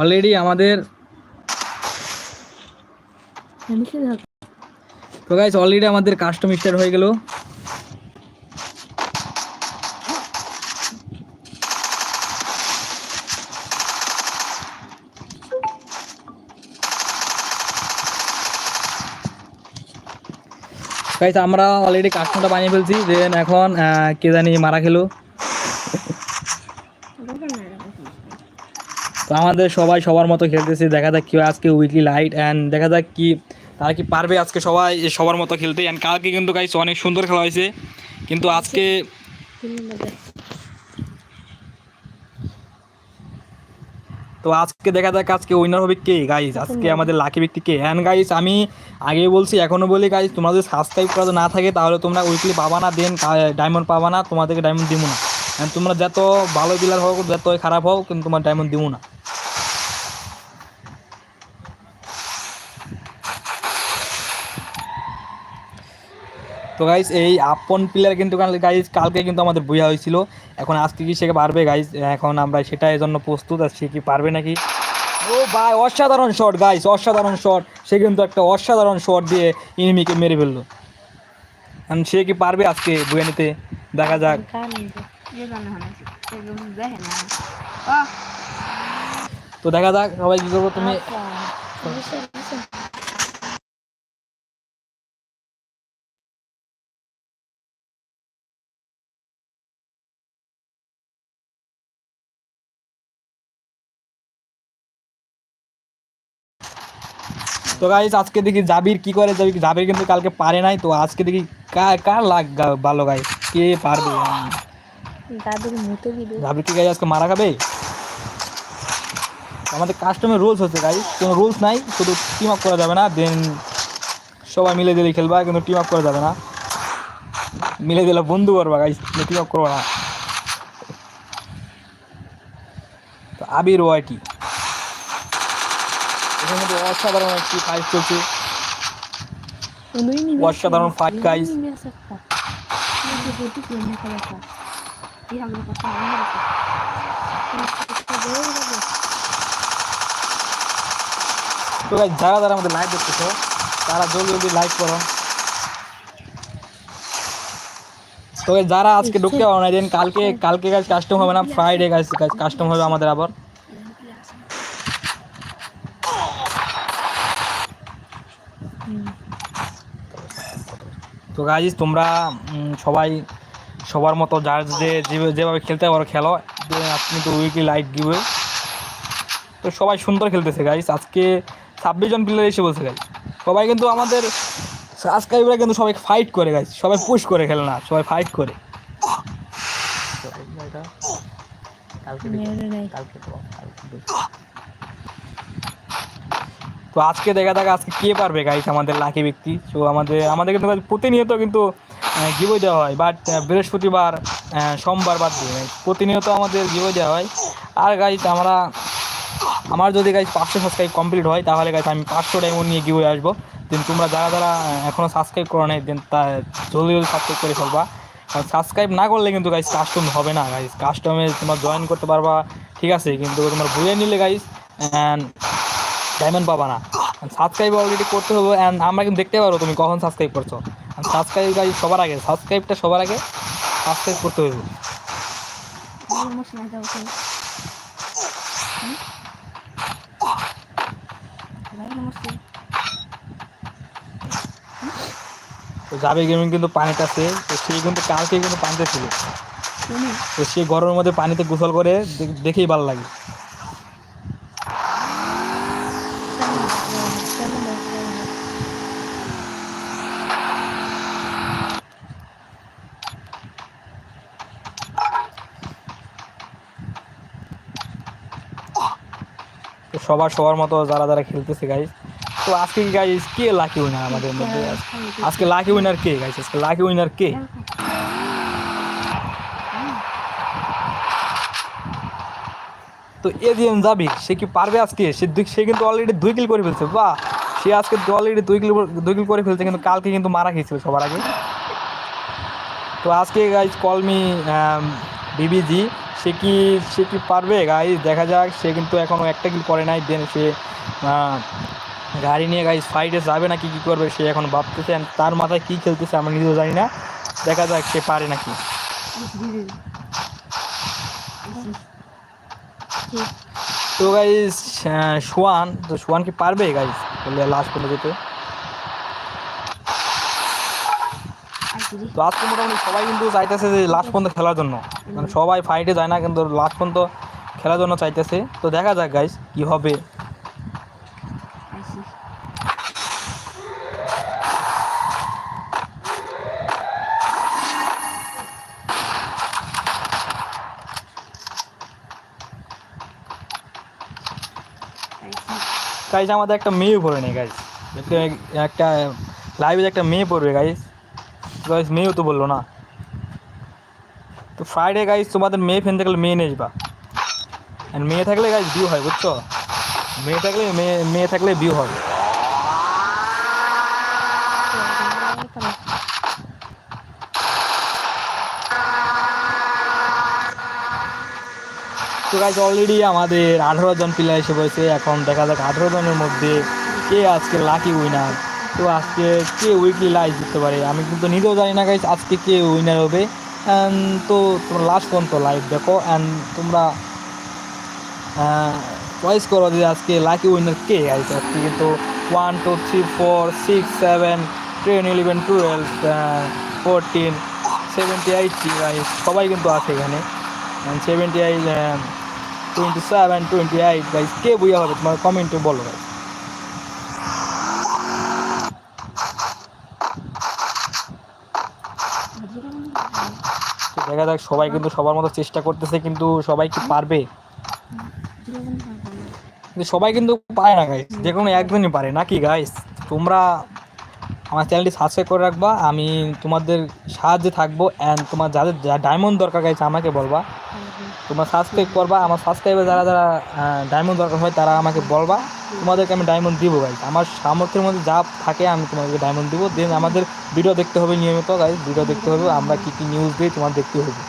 Already আমাদের তো guys already আমাদের কাস্টম স্টার্ট হয়ে গেল। গাইস আমরা অলরেডি কাস্টমটা বানিয়ে ফেলছি। দেন এখন কে জানি মারা খেলো। তো আমাদের সবাই সবার মতো খেলতেছে। দেখা যাক কি আজকে উইকলি লাইট অ্যান্ড দেখা যাক কি তারা কি পারবে আজকে সবাই সবার মতো খেলতে। অ্যান্ড কালকে কিন্তু গাইস অনেক সুন্দর খেলা হয়েছে। কিন্তু আজকে তো আজকে দেখা যাক আজকে উইনার হবে কে? গাইস আজকে আমাদের লাকি ব্যক্তি কে? অ্যান্ড গাইস আমি আগেই বলছি এখনও বলি গাইস তোমরা যদি সাবস্ক্রাইব করা না থাকে তাহলে তোমরা উইকলি পাবা না দেন ডায়মন্ড পাবা না তোমাদেরকে ডায়মন্ড দিব না। তোমরা যত ভালো প্লেয়ার হোক যত খারাপ হোক কিন্তু তোমার ডায়মন্ড দিব না। তো গাইস এই আপন প্লেয়ার কিন্তু গাইস কালকে কিন্তু আমাদের বইয়া হয়েছিল। এখন আজকে কি সে পারবে গাইস এখন আমরা সেটার জন্য প্রস্তুত আর সে কি পারবে নাকি? ও ভাই, অসাধারণ শট গাইস অসাধারণ শট সে কিন্তু একটা অসাধারণ শট দিয়ে ইনিমিকে মেরে ফেলল। সে কি পারবে আজকে বইয়া নিতে? দেখা যাক। তো দেখা যাক সবাই কি করব তুমি তো গাইস আজকে দেখি জাবির কি করে যাবি জাবির কিন্তু কালকে পারে নাই তো আজকে দেখি কার কার লাগ গা- ভালো গাইস কে পারবে দাদুর মতো ভিডিও জাবির কি গাইস আজকে মারা খাবে? আমাদের কাস্টমের রুলস হচ্ছে গাইস কোনো রুলস নাই শুধু টিম আপ করা যাবে না দেন সবাই মিলে দিলে খেলবা কিন্তু টিম আপ করা যাবে না। মিলে দিলে বন্ধু করবা গাইস টিম আপ করবা না। তো আবির ওয়াইটি। এখানে মধ্যে অসাধারণ একটি ফাইট চলছে। অসাধারণ তো guys, যারা যারা আমাদের লাইভ দেখতেছো তারা জলদি জলদি লাইক করো। তো যারা আজকে ঢুকতে পারো না দেন কালকে কালকে গাছ কাস্টম হবে না ফ্রাইডে গাছ কাস্টম হবে আমাদের আবার। তো গাইজ তোমরা সবাই সবার মতো যার যে যেভাবে খেলতে পারো খেলো। আপনি তো উইকলি লাইট দিবে তো সবাই সুন্দর খেলতেছে গাইস আজকে ছাব্বিশ জন প্লেয়ার এসে বলছে গাইজ সবাই কিন্তু আমাদের সাবস্ক্রাইবাররা কিন্তু সবাই ফাইট করে গাইজ সবাই পুশ করে খেলে না সবাই ফাইট করে। দেখো, তো, দেখো। আজকে দেখা যাক আজকে কে পারবে গাইস আমাদের লাকি ব্যক্তি। তো আমাদের আমাদের কিন্তু প্রতিনিয়ত কিন্তু গিবই দেওয়া হয় বাট বৃহস্পতিবার সোমবার বাদ দিয়ে guys, প্রতিনিয়ত আমাদের গিবই দেওয়া হয়। আর গাইস আমরা আমার যদি গাইস পাঁচশো সাবস্ক্রাইব কমপ্লিট হয় তাহলে গাইস আমি পাঁচশো ডায়মন্ড নিয়ে গিয়ে আসব। দেন তোমরা যারা যারা এখনও সাবস্ক্রাইব করো নাই দেন তা জলদি জলদি সাবস্ক্রাইব করে ফেলবা। কারণ সাবস্ক্রাইব না করলে কিন্তু গাইস কাস্টম হবে না গাইস কাস্টমে তোমরা জয়েন করতে পারবা ঠিক আছে? কিন্তু তোমার বইয়ে নিলে গাইস ডায়মন্ড পাবা না। সাবস্ক্রাইব অলরেডি করতে হবে অ্যান্ড আমরা কিন্তু দেখতে পারো তুমি কখন সাবস্ক্রাইব করছ। সাবস্ক্রাইব গাইজ সবার আগে সাবস্ক্রাইবটা সবার আগে সাবস্ক্রাইব করতে হবে। যাবে গেমিং কিন্তু পানিতে আছে, তো সে কিন্তু কালকে কিন্তু পানিতে ছিল। তো সে গরমের মধ্যে পানিতে গোসল করে দেখেই ভালো লাগে তো সবার সবার মতো যারা যারা খেলতেছে গাইজ তো আজকে কি গাইজ কে লাকি উইনার আমাদের মধ্যে? আজকে লাকি উইনার কে গাইজ আজকে লাকি উইনার কে? তো এদিন যাবি সে কি পারবে আজকে? সে সে কিন্তু অলরেডি দুই কিল করে ফেলছে বাহ! সে আজকে অলরেডি দুই কিল দুই কিল করে ফেলছে কিন্তু কালকে কিন্তু মারা খেয়েছিল সবার আগে। তো আজকে গাইজ কলমি বিবিজি সে কি সে কি পারবে? গাইজ দেখা যাক। সে কিন্তু এখনও একটা কিল করে নাই। দেন সে গাড়ি নিয়ে গাইজ ফাইটে যাবে নাকি, কী করবে, সে এখন ভাবতেছে। তার মাথায় কী খেলতেছে, আমরা নিজেও জানি না। দেখা যাক সে পারে নাকি। তো গাইজ সোয়ান, তো সোয়ান কি পারবে গাইজ বললে লাস্ট পর্যন্ত যেতে। তো আজকে মোটামুটি সবাই কিন্তু চাইতেছে যে লাস্ট পর্যন্ত খেলার জন্য। মানে সবাই ফাইটে যায় না কিন্তু লাস্ট পর্যন্ত খেলার জন্য চাইতেছে। তো দেখা যাক গাইজ কি হবে। গাইজ আমাদের একটা মেয়ে পড়ে নেই গাইজ একটা লাইভে একটা মেয়ে পড়বে গাইজ গাইজ মেয়েও তো বলল না। তো ফ্রাইডে গাইস তোমাদের মেয়ে ফেন থাকলে মেয়ে নিয়ে যাবা আর মেয়ে থাকলে গাইজ ভিউ হয়, বুঝছ? মেয়ে থাকলে মেয়ে মেয়ে থাকলে ভিউ হয়। তো গাইজ অলরেডি আমাদের আঠারো জন প্লেয়ার এসে পড়েছে। এখন দেখা যাক আঠারো জনের মধ্যে কে আজকে লাকি উইনার তো আজকে কে উইকলি লাইভ দিতে পারে? আমি কিন্তু নিজেও জানি না গাইজ আজকে কে উইনার হবে। And তো তোমরা লাস্ট পর্যন্ত লাইভ দেখো। অ্যান্ড তোমরা চয়েস করো যে আজকে লাকি উইনার কে গাইজ আজকে কিন্তু one two three four six seven ten eleven twelve fourteen seventy eight guys সবাই কিন্তু আছে এখানে। Seventy eight twenty seven twenty eight guys কে বুঝা হবে? তোমার কমেন্টে বলো গাইজ দেখা যাক, সবাই কিন্তু সবার মতো চেষ্টা করতেছে, কিন্তু সবাই কি পারবে? সবাই কিন্তু পারে না গাইস যে কোনো একজনই পারে। নাকি গাইস তোমরা আমার চ্যানেলটি সাবস্ক্রাইব করে রাখবা। আমি তোমাদের সাহায্যে থাকব অ্যান্ড তোমার যাদের ডায়মন্ড দরকার গাইছে আমাকে বলবা। তোমরা সাবস্ক্রাইব করবা আমার সাবস্ক্রাইবে যারা যারা ডায়মন্ড দরকার হয় তারা আমাকে বলবা তোমাদেরকে আমি ডায়মন্ড দিব গাইজ আমার সামর্থ্যের মধ্যে যা থাকে আমি তোমাদেরকে ডায়মন্ড দিব। দেন আমাদের ভিডিও দেখতে হবে নিয়মিত গাইজ ভিডিও দেখতে হবে আমরা কী কী নিউজ দিই তোমার দেখতে হবে।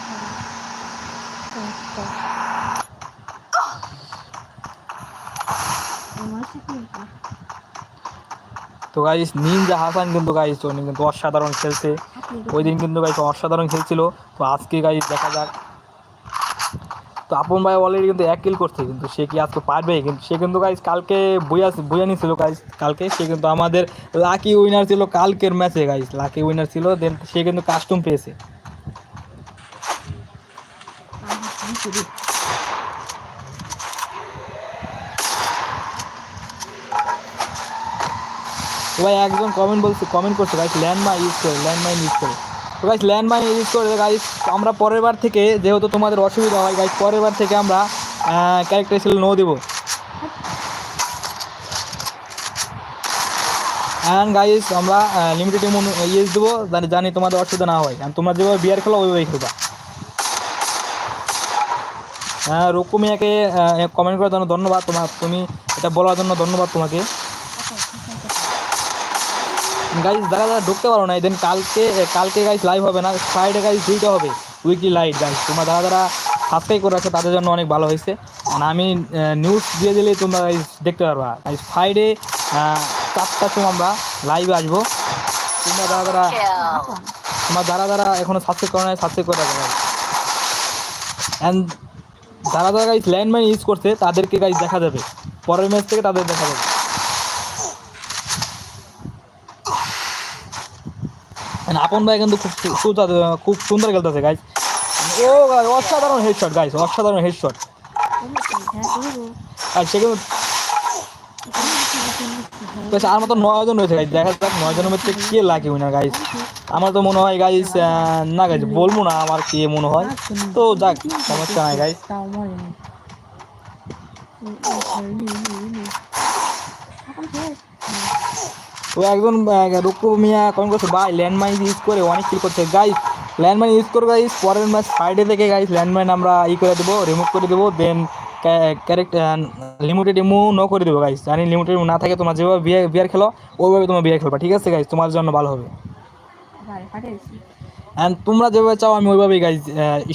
তো গাইজ নিনজা হাসান কিন্তু গাইজ কিন্তু অসাধারণ খেলছে। ওই দিন কিন্তু গাইজ অসাধারণ খেলছিল। তো আজকে গাইজ দেখা যাক। তো আপন ভাই অলরেডি কিন্তু এক কিল করছে, কিন্তু সে কি আজকে পারবে? কিন্তু সে কিন্তু গাইজ কালকে বইয়া বইয়া নিয়েছিল গাইজ কালকে সে কিন্তু আমাদের লাকি উইনার ছিল কালকের ম্যাচে গাইজ লাকি উইনার ছিল দেন সে কিন্তু কাস্টম পেয়েছে। ভাই একজন কমেন্ট বলছে কমেন্ট করছে গাইস ল্যান্ডমাইন ইউজ করে ল্যান্ডমাইন ইউজ করে। তো গাইস ল্যান্ডমাইন ইউজ করে গাইস আমরা পরের বার থেকে যেহেতু তোমাদের অসুবিধা হয় গাইস পরের বার থেকে আমরা ক্যারেক্টার ছিল নো দেবো। অ্যান্ড গাইস আমরা লিমিটেড ইউজ দেবো, জানি জানি তোমাদের অসুবিধা না হয়। তোমরা যেভাবে বিয়ার খেলো, ওইভাবেই খেলবা। হ্যাঁ রুকু মিয়াকে কমেন্ট করার জন্য ধন্যবাদ তোমার তুমি এটা বলার জন্য ধন্যবাদ তোমাকে। গাইজ যারা যারা ঢুকতে পারো না। দেন কালকে কালকে গাইজ লাইভ হবে না ফ্রাইডে গাইজ দুইটা হবে উইকলি লাইভ গাইজ তোমরা যারা যারা সাবস্ক্রাইব করে রাখছো তাদের জন্য অনেক ভালো হয়েছে। আর আমি নিউজ দিয়ে দিলে তোমরা গাইজ দেখতে পারবা। গাইজ ফ্রাইডে চারটার সময় আমরা লাইভে আসব। তোমরা যারা যারা, তোমরা যারা যারা এখনও সাবস্ক্রাইব করে নাই সাবস্ক্রাইব করে রাখো অ্যান্ড যারা যারা গাইজ ল্যান্ডমাইন ইউজ করছে, তাদেরকে গাইজ দেখা যাবে। পরের ম্যাচ থেকে তাদের দেখা যাবে। আপন ভাই কিন্তু খুব খুব সুন্দর খেলতেছে গাইজ ও অসাধারণ হেডশট গাইজ অসাধারণ হেডশট আর সে কিন্তু আর মতো নয়জন রয়েছে গাইজ দেখা যাক নয়জনের মধ্যে কে লাগে উইনার গাইজ আমার তো মনে হয় গাইজ না গাইজ বলব না আমার কে মনে হয়। তো যাক, সমস্যা নাই গাইজ তো একজন রুকু মিয়া কমেন্ট করছে, ভাই ল্যান্ডমাইন ইউজ করে অনেক কিল করছে। গাইস ল্যান্ডমাইন ইউজ করে গাইস পরের ম্যাচ ফ্রাইডে থেকে গাইস ল্যান্ডমাইন আমরা ই করে দেবো রিমুভ করে দেবো দেন ক্যারেক্টার লিমিটেড ইমু নো করে দেবো গাইস জানি লিমিটেড ইমু না থাকে, তোমার যেভাবে বিয়ার খেলো, ওইভাবে তোমার বিয়ার খেলবা, ঠিক আছে গাইস তোমার জন্য ভালো হবে। অ্যান্ড তোমরা যেভাবে চাও, আমি ওইভাবেই গাইজ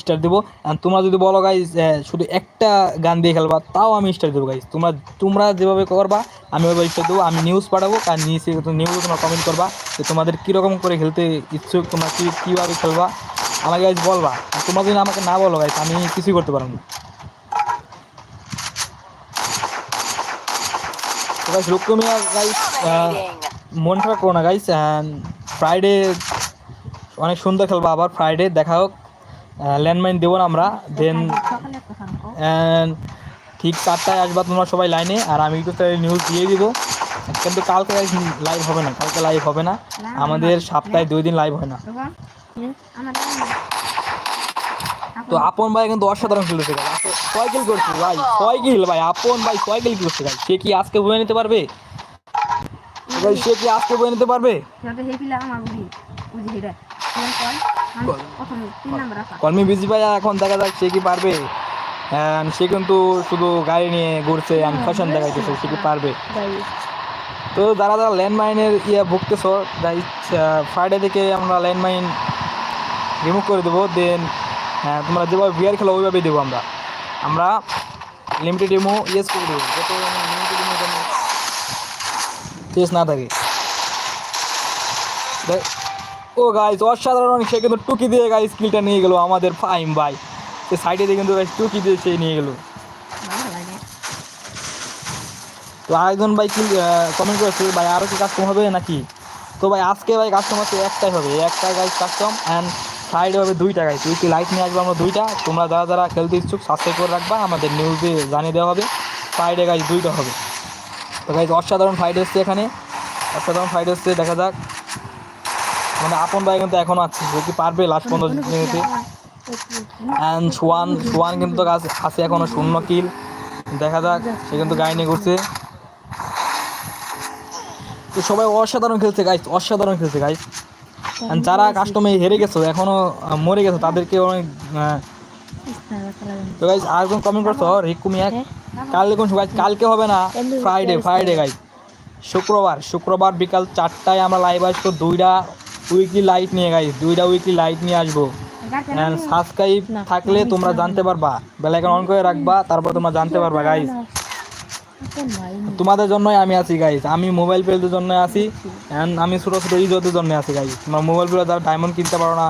স্টার দেবো। অ্যান্ড তোমরা যদি বলো গাইজ শুধু একটা গান দিয়ে খেলবা, তাও আমি স্টার দেবো গাইজ তোমরা তোমরা যেভাবে করবা, আমি ওইভাবে স্টার দেবো। আমি নিউজ পাঠাবো, আর নিউজে নিউজ তোমরা কমেন্ট করবা যে তোমাদের কীরকম করে খেলতে ইচ্ছুক, তোমরা কী, কীভাবে খেলবা। আমাকে গাইজ বলবা। তোমরা যদি আমাকে না বলো গাইজ আমি কিছুই করতে পারব না। গাইজ গাইজ মন খারাপ করো না গাইজ ফ্রাইডে অনেক সুন্দর খেলব, আবার ফ্রাইডে দেখা হোক। ল্যান্ডমাইন দেবো না আমরা দেন ঠিক চারটায় আসবা তোমরা সবাই লাইনে আর আমি একটু নিউজ দিয়ে দিব। কিন্তু কালকে লাইভ হবে না, কালকে লাইভ হবে না। আমাদের সপ্তাহে দুই দিন লাইভ হয় না। তো আপন ভাই কিন্তু অসাধারণ খেলেছে ভাই ছয় কিল করছে ভাই? ছয় কিল ভাই? আপন ভাই ছয় কিল করছে ভাই সে কি আজকে বয়ে নিতে পারবে? ভাই, সে কি আজকে বয়ে নিতে পারবে? যাতে হে পিলা আমার বুঝি বুঝি হেরা কল আমি প্রথমে তিন নাম্বার রাখা। কর্মী বিজি ভাই এখন দেখা যাক সে কি পারবে। সে কিন্তু শুধু গাড়ি নিয়ে ঘুরছে and ফ্যাশন দেখাইতেছে সে কি পারবে? তো যারা যারা ল্যান্ডমাইনের ইয়ে ভুগতেছ ফ্রাইডে থেকে আমরা ল্যান্ডমাইন রিমুভ করে দেবো দেন তোমরা যেভাবে বিয়ার খেলো ওইভাবেই দেবো আমরা। আমরা লিমিটেড ইমো ইয়েস করে দেবো যাতে লিমিটেড ইমো না থাকে। ও গাইস অসাধারণ সে কিন্তু টুকি দিয়ে গাই স্কিলটা নিয়ে গেলো আমাদের ফাইম ভাই। সে সাইডে দিয়ে কিন্তু টুকি দিয়ে সে নিয়ে গেলো। তো আরেকজন ভাই কি কমেন্ট করেছে, ভাই আরও কি কাস্টম হবে নাকি? তো ভাই, আজকে ভাই কাস্টম আছে একটাই হবে। একটা গাইজ কাস্টম অ্যান্ড ফ্রাইডে হবে দুইটা গাইজ উইকলি লাইট নিয়ে আসব আমরা দুইটা। তোমরা যারা যারা খেলতে ইচ্ছুক সাবস্ক্রাইব করে রাখবা। আমাদের নিউজে জানিয়ে দেওয়া হবে। ফ্রাইডে গাইজ দুইটা হবে। তো গাইজ অসাধারণ ফ্রাইড এসছে এখানে। অসাধারণ ফ্রাইড এসছে, দেখা যাক। মানে আপন ভাই কিন্তু এখনও আছে যে কি পারবে লাস্ট পনেরো মিনিটে অ্যান্ড সোয়ান সোয়ান কিন্তু আছে- এখনও শূন্য কিল দেখা যাক সে কিন্তু গায়ে নিয়ে ঘুরছে। তো সবাই অসাধারণ খেলছে গাইস অসাধারণ খেলছে গাইস যারা কাস্টমে হেরে গেছো এখনও মরে গেছো তাদেরকে অনেক তো গাইস আরেকজন কমেন্ট করছ? রিকুমি এক কালকে কোন গাইস কালকে হবে না ফ্রাইডে ফ্রাইডে গাইস শুক্রবার শুক্রবার বিকাল চারটায় আমরা লাইভ আসব দুইটা উইকলি লাইট নিয়ে গাইস দুইটা উইকলি লাইট নিয়ে আসব। সাবস্ক্রাইব থাকলে তোমরা জানতে পারবা। বেলাইকন অন করে রাখবা তারপর তোমরা জানতে পারবা গাইস তোমাদের জন্যই আমি আছি গাইস আমি মোবাইল পেলদের জন্য আছি অ্যান্ড আমি ছোটো ছোটো ইজতের জন্য আছি গাইস তোমরা মোবাইল পেলে যারা ডায়মন্ড কিনতে পারো না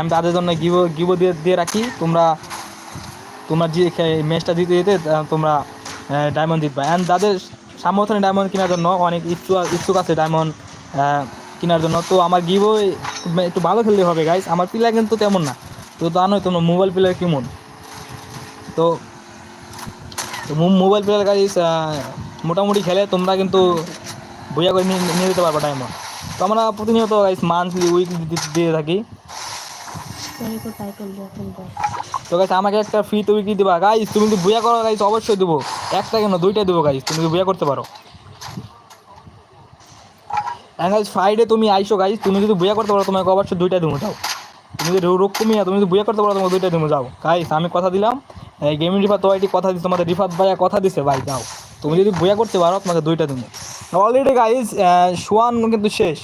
আমি তাদের জন্য গিভো গিভো দিয়ে দিয়ে রাখি। তোমরা তোমরা যে ম্যাচটা জিতে যেতে তোমরা ডায়মন্ড জিতবা। অ্যান্ড যাদের সামর্থ্য ডায়মন্ড কেনার জন্য অনেক ইচ্ছুক ইচ্ছুক আছে ডায়মন্ড কেনার জন্য। তো আমার গিভো একটু ভালো খেলতে হবে গাইস আমার প্লেয়ার কিন্তু তেমন না। তো জানোই তোমরা মোবাইল প্লেয়ার কেমন? তো তো মোবাইল প্লেয়ার গাইস মোটামুটি খেলে তোমরা কিন্তু বইয়া করে নিয়ে নিয়ে যেতে পারব টাইমও তো আমরা প্রতিনিয়ত গাইস মান্থলি উইকলি দিয়ে থাকি। তো গাইস আমাকে একটা ফ্রি তো উইকলি দিবা। গাইস তুমি যদি বইয়া করো গাইস অবশ্যই দেবো। একটা কেন? দুইটা দেবো গাইস তুমি বইয়া করতে পারো। গাইস ফ্রাইডে তুমি আইসো গাইস তুমি যদি বইয়া করতে পারো, তোমাকে অবশ্যই দুইটা দেবো, যাও। তুমি যদি রোগ কমিয়া তুমি যদি বইয়া করতে পারো, তোমাকে দুইটা দেবো, যাও। গাইস আমি কথা দিলাম। এই গেমিং রিফাত তো কথা দিচ্ছে তোমাদের রিফাত ভাইয়া কথা দিছে, ভাই, যাও। তুমি যদি বইয়া করতে পারো, তোমাকে দুইটা দেবো। অলরেডি গাইস সোয়ান কিন্তু শেষ।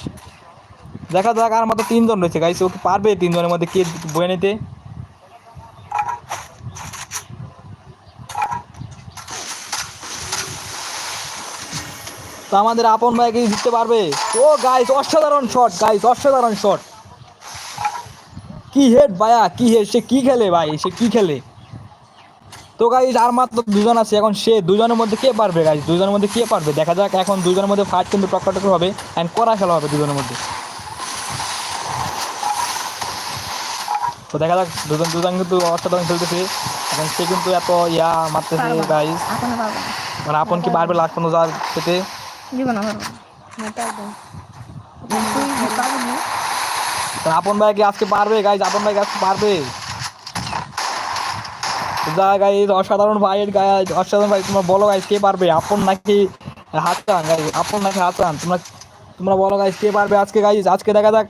দেখা যাক আর মাত্র তিনজন রয়েছে গাইস ও পারবে তিনজনের মধ্যে কে বয়ে নিতে? তো আমাদের আপন ভাই কি জিততে পারবে? ও গাইস অসাধারণ শট গাইস অসাধারণ শট কি হেড ভাইয়া কি হেড সে কি খেলে ভাই? সে কি খেলে? তো গাইস আর মাত্র দুজন আছে এখন সে দুজনের মধ্যে কে পারবে গাইস দুজনের মধ্যে কে পারবে? দেখা যাক এখন দুজনের মধ্যে ফাইট কিন্তু টক্কর হবে অ্যান্ড করা খেলা হবে দুজনের মধ্যে। তো দেখা যাক দুজন দুজন কিন্তু অসাধারণ খেলতেছে এখন সে কিন্তু এত ইয়া মারতেছে গাইস মানে আপন কি পারবে লাস্ট পর্যন্ত যাওয়ার পেতে? জীবনে আপন ভাই কি আজকে পারবে গাইজ আপন ভাইকে আজকে পারবে। যা গাইজ অসাধারণ ভাইয়ের গাইজ অসাধারণ ভাই তোমরা বলো গাইজ কে পারবে? আপন নাকি হাসান গাইজ আপন নাকি হাসান? তোমরা তোমরা বলো গাইজ কে পারবে আজকে গাইজ আজকে দেখা যাক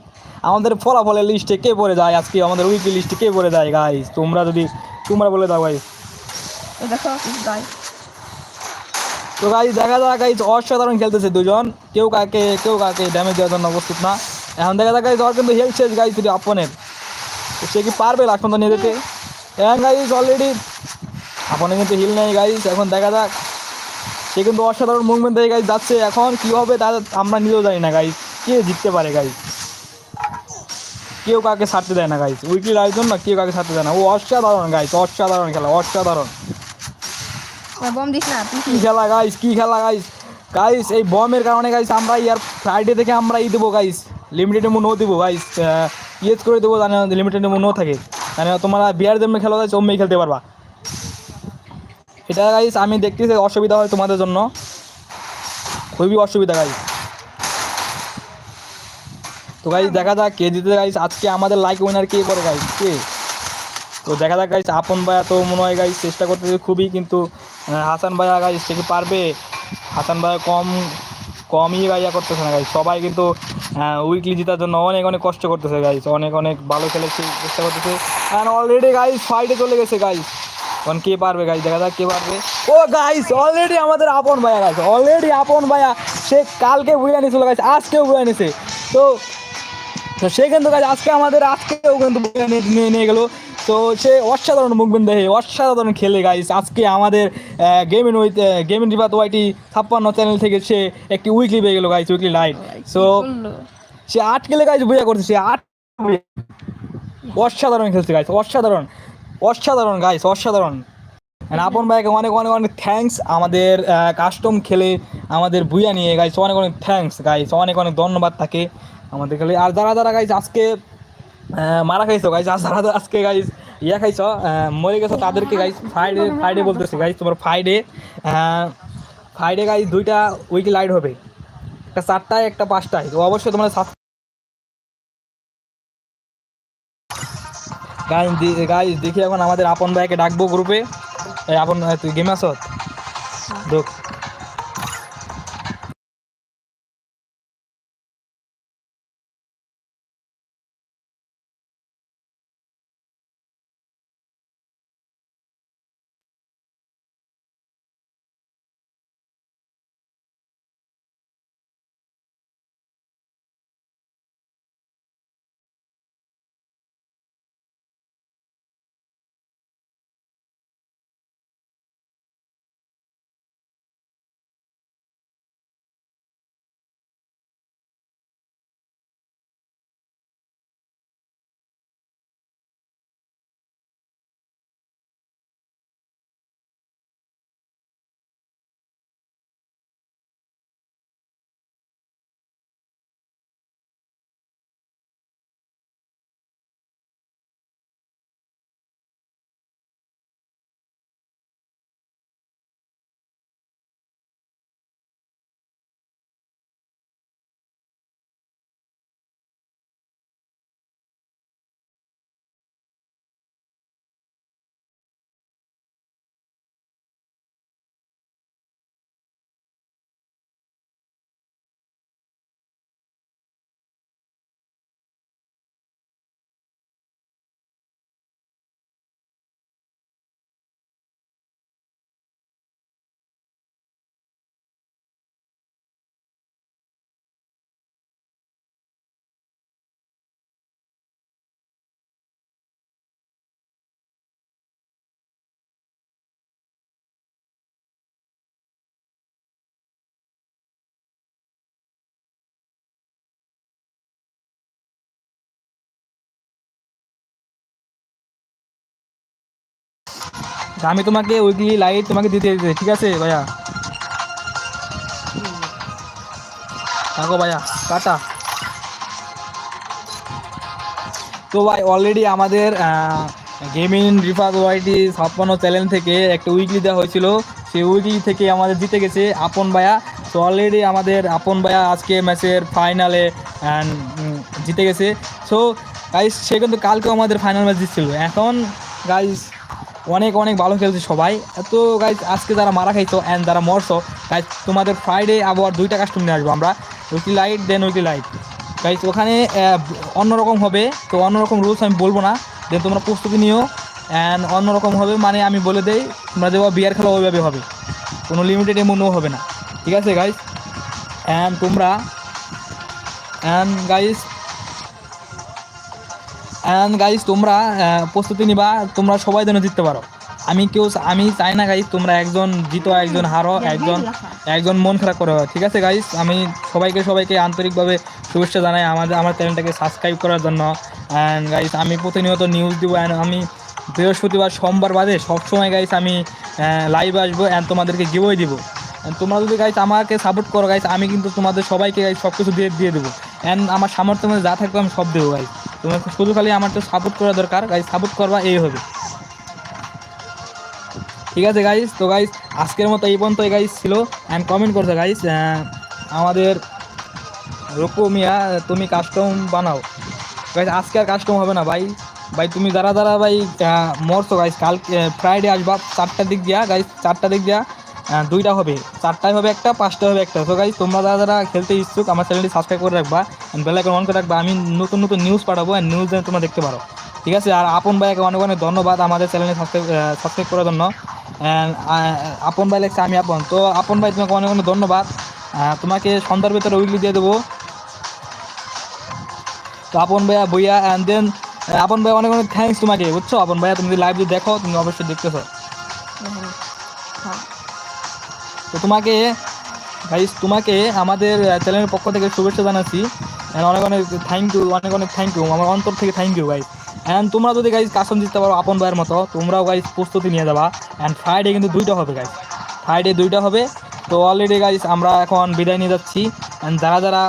আমাদের ফলাফলের লিস্টে কে পড়ে যায় আজকে আমাদের উইকলি লিস্টে কে পড়ে যায় গাইজ তোমরা যদি তোমরা বলে দাও গাইজ দেখো কিছু গাই তো গাইজ দেখা যাক গাইজ অসাধারণ খেলতেছে দুজন। কেউ কাকে কেউ কাকে ড্যামেজ দেওয়ার জন্য উপস্থিত না। এখন দেখা যাক গাইজ ওর কিন্তু হেলথ শেষ গাইজ শুধু আপনের তো সে কি পারবে পর্যন্ত নিয়ে যেতে হ্যাঁ গাইস অলরেডি আপনি কিন্তু হিল নেই গাইস এখন দেখা যাক। সে কিন্তু অসাধারণ মুভমেন্ট দিয়ে গাইস যাচ্ছে। এখন কি হবে তা আমরা নিজেও জানি না গাইস কে জিততে পারে গাইস কেউ কাকে ছাড়তে দেয় না গাইস উইকলি আয়োজন না, কেউ কাকে ছাড়তে দেয় না। ও অসাধারণ গাইস অসাধারণ খেলা, অসাধারণ। বম খেলা গাইস কি খেলা গাইস গাইস এই বমের কারণে গাইস আমরা ইয়ার ফ্রাইডে থেকে আমরা ই দেবো গাইস লিমিটেড নো দেবো গাইস ইয়েস করে দেবো, জানে লিমিটেড নো থাকে। মানে তোমরা বিয়ার জন্য খেলা যাচ্ছে অমনি খেলতে পারবা। এটা গাইস আমি দেখতেছি, অসুবিধা হয় তোমাদের জন্য। খুবই অসুবিধা গাইস তো গাইস দেখা যাক, কে জিতে গাইস আজকে আমাদের লাইক উইনার কে করে গাইস কে? তো, দেখা যাক গাইস আপন ভাইয়া তো মনে হয় গাইস চেষ্টা করতেছে খুবই, কিন্তু হাসান ভাইয়া গাইস সে কি পারবে? হাসান ভাইয়া কম, কমই গাইয়া করতেছে না গাইস সবাই কিন্তু উইকলি জেতার জন্য অনেক অনেক কষ্ট করতেছে গাইস অনেক অনেক ভালো খেলেছে চেষ্টা করতেছে। অ্যান্ড অলরেডি গাইস ফাইটে চলে গেছে গাইস এখন কে পারবে গাইস দেখা যাক কে পারবে। ও গাইস অলরেডি আমাদের আপন ভাইয়া গাইস অলরেডি আপন ভাইয়া। সে কালকে বুঝে নিয়েছিল গাইস আজকেও বুঝে নিয়েছে তো সে কিন্তু কাজ আজকে আমাদের, আজকেও কিন্তু নিয়ে নিয়ে গেলো। তো সে অসাধারণ মুভমেন্ট দেখে অসাধারণ খেলে গাইস আজকে আমাদের gaming with gaming Ribat YT ছাপ্পান্ন চ্যানেল থেকে সে একটি উইকলি পেয়ে গেলো গাইস উইকলি লাইট সো সে আট খেলে গাইস বুঝা করছে সে আট অসাধারণ খেলছে গাইস অসাধারণ অসাধারণ গাইস অসাধারণ। আপন ভাইকে অনেক অনেক অনেক থ্যাঙ্কস আমাদের কাস্টম খেলে আমাদের বুয়া নিয়ে গাইস অনেক অনেক থ্যাঙ্কস গাইস অনেক অনেক ধন্যবাদ থাকে আমাদের খেলে। আর যারা যারা গাইস আজকে মারা খাইছো গাইস আর যারা আজকে গাইস ইয়া খাইছো মরে গেছো তাদেরকে গাইস ফ্রাইডে ফ্রাইডে বলতেছি গাইস তোমার ফ্রাইডে ফ্রাইডে গাইস দুইটা উইক লাইট হবে। একটা চারটায় একটা পাঁচটায়। তো অবশ্যই তোমরা গাইস গাইস দেখি এখন আমাদের আপন ভাইকে ডাকবো গ্রুপে আপন তুই গেম আসত দেখ। আমি তোমাকে উইকলি লাইট তোমাকে দিতে দিতে, ঠিক আছে ভাইয়া? থাকো ভাইয়া, টাটা। তো ভাই অলরেডি আমাদের গেমিং রিফাত ওয়াইটি ছাপ্পান্ন চ্যানেল থেকে একটা উইকলি দেওয়া হয়েছিল। সেই উইকলি থেকে আমাদের জিতে গেছে আপন ভাইয়া। তো অলরেডি আমাদের আপন ভাইয়া আজকে ম্যাচের ফাইনালে জিতে গেছে। সো গাইস সে কিন্তু কালকেও আমাদের ফাইনাল ম্যাচ জিতছিল। এখন গাইস অনেক অনেক ভালো খেলছে সবাই। তো গাইজ আজকে যারা মারা খাইছো অ্যান্ড যারা মরছো গাইজ তোমাদের ফ্রাইডে আবার দুইটা কাস্টম নিয়ে আসব আমরা। Weekly lite then weekly lite guys ওখানে অন্যরকম হবে, তো অন্যরকম রুলস আমি বলব না। দেন তোমরা প্রস্তুতি নিও অ্যান্ড অন্যরকম হবে মানে আমি বলে দেই, তোমরা যেভাবে বিয়ার খেলা, ওইভাবে হবে। কোনো লিমিটেড এমনও হবে না। ঠিক আছে গাইজ অ্যান্ড তোমরা অ্যান্ড গাইজ অ্যান্ড গাইজ তোমরা প্রস্তুতি নিবা তোমরা সবাই যেন জিততে পারো। আমি কেউ আমি চাই না গাইজ তোমরা একজন জিতো একজন হারো একজন একজন মন খারাপ করো। ঠিক আছে গাইজ আমি সবাইকে সবাইকে আন্তরিকভাবে শুভেচ্ছা জানাই আমাদের আমার চ্যানেলটাকে সাবস্ক্রাইব করার জন্য। অ্যান্ড গাইজ আমি প্রতিনিয়ত নিউজ দিব অ্যান্ড আমি বৃহস্পতিবার সোমবার বাদে সবসময় গাইজ আমি লাইভ আসব অ্যান্ড তোমাদেরকে গিভই দিব। And তোমরা যদি গাইজ আমাকে সাপোর্ট করো গাইজ আমি কিন্তু তোমাদের সবাইকে গাইজ সব কিছু দিয়ে দিয়ে দেবো। অ্যান্ড আমার সামর্থ্য মধ্যে যা থাকবে আমি সব দেবো গাইজ তোমার শুধু খালি আমার তো সাপোর্ট করা দরকার গাইজ সাপোর্ট করবা, এই হবে। ঠিক আছে গাইজ তো গাইজ আজকের মতো এই পর্যন্ত গাইজ ছিল। অ্যান্ড কমেন্ট করছে গাইজ আমাদের রকু মিয়া, তুমি কাস্টম বানাও। গাইজ আজকে আর কাস্টম হবে না, ভাই। ভাই, তুমি যারা যারা, ভাই মরছো গাইজ কাল ফ্রাইডে আসবা, চারটার দিক দিয়া গাইজ চারটার দিক দিয়া। দুইটা হবে। চারটায় হবে একটা পাঁচটা হবে একটা। তো গাইজ তোমরা যারা যারা খেলতে ইচ্ছুক, আমার চ্যানেলটি সাবস্ক্রাইব করে রাখবা বেলাইকন অন করে রাখবা। আমি নতুন নতুন নিউজ পাঠাবো আর নিউজ যেন তোমরা দেখতে পারো। ঠিক আছে? আর আপন ভাইকে অনেক অনেক ধন্যবাদ আমাদের চ্যানেলে সাবস্ক্রাইব সাবস্ক্রাইব করার জন্য। আপন ভাই লেগছে, আমি আপন। তো আপন ভাই, তোমাকে অনেক অনেক ধন্যবাদ। তোমাকে সন্ধ্যার ভেতরে উইকলি দিয়ে দেবো। তো আপন ভাইয়া বইয়া অ্যান্ড দেন আপন ভাই, অনেক অনেক থ্যাঙ্কস তোমাকে। বুঝছ? আপন ভাইয়া, তুমি লাইভ যদি দেখো, তুমি অবশ্যই দেখতেছো। তো তোমাকে গাইস তোমাকে আমাদের চ্যানেলের পক্ষ থেকে শুভেচ্ছা জানাচ্ছি। And অনেক অনেক থ্যাংক ইউ অনেক অনেক থ্যাংক ইউ আমার অন্তর থেকে থ্যাংক ইউ গাইস অ্যান্ড তোমরা যদি গাইজ কাসম জিততে পারো আপন ভাইয়ের মতো, তোমরাও গাইজ প্রস্তুতি নিয়ে যাবা। অ্যান্ড ফ্রাইডে কিন্তু দুইটা হবে গাইজ ফ্রাইডে দুইটা হবে। তো অলরেডি গাইজ আমরা এখন বিদায় নিয়ে যাচ্ছি। অ্যান্ড যারা যারা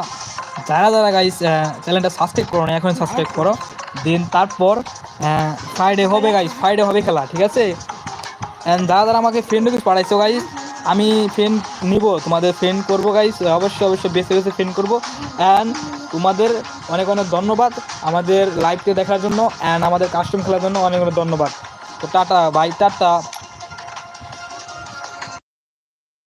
যারা যারা গাইজ চ্যানেলটা সাবস্ক্রাইব করো না এখন সাবস্ক্রাইব করো। দেন তারপর ফ্রাইডে হবে গাইজ ফ্রাইডে হবে খেলা, ঠিক আছে? অ্যান্ড যারা যারা আমাকে ফ্রেন্ড রিকোয়েস্ট পাঠাইছো গাইজ আমি ফ্রেন্ড নিব, তোমাদের ফ্রেন্ড করব গাইস অবশ্যই অবশ্যই বেছে বেছে ফ্রেন্ড করব। অ্যান্ড তোমাদের অনেক অনেক ধন্যবাদ আমাদের লাইভকে দেখার জন্য অ্যান্ড আমাদের কাস্টম খেলার জন্য অনেক অনেক ধন্যবাদ। তো টাটা বাই টাটা।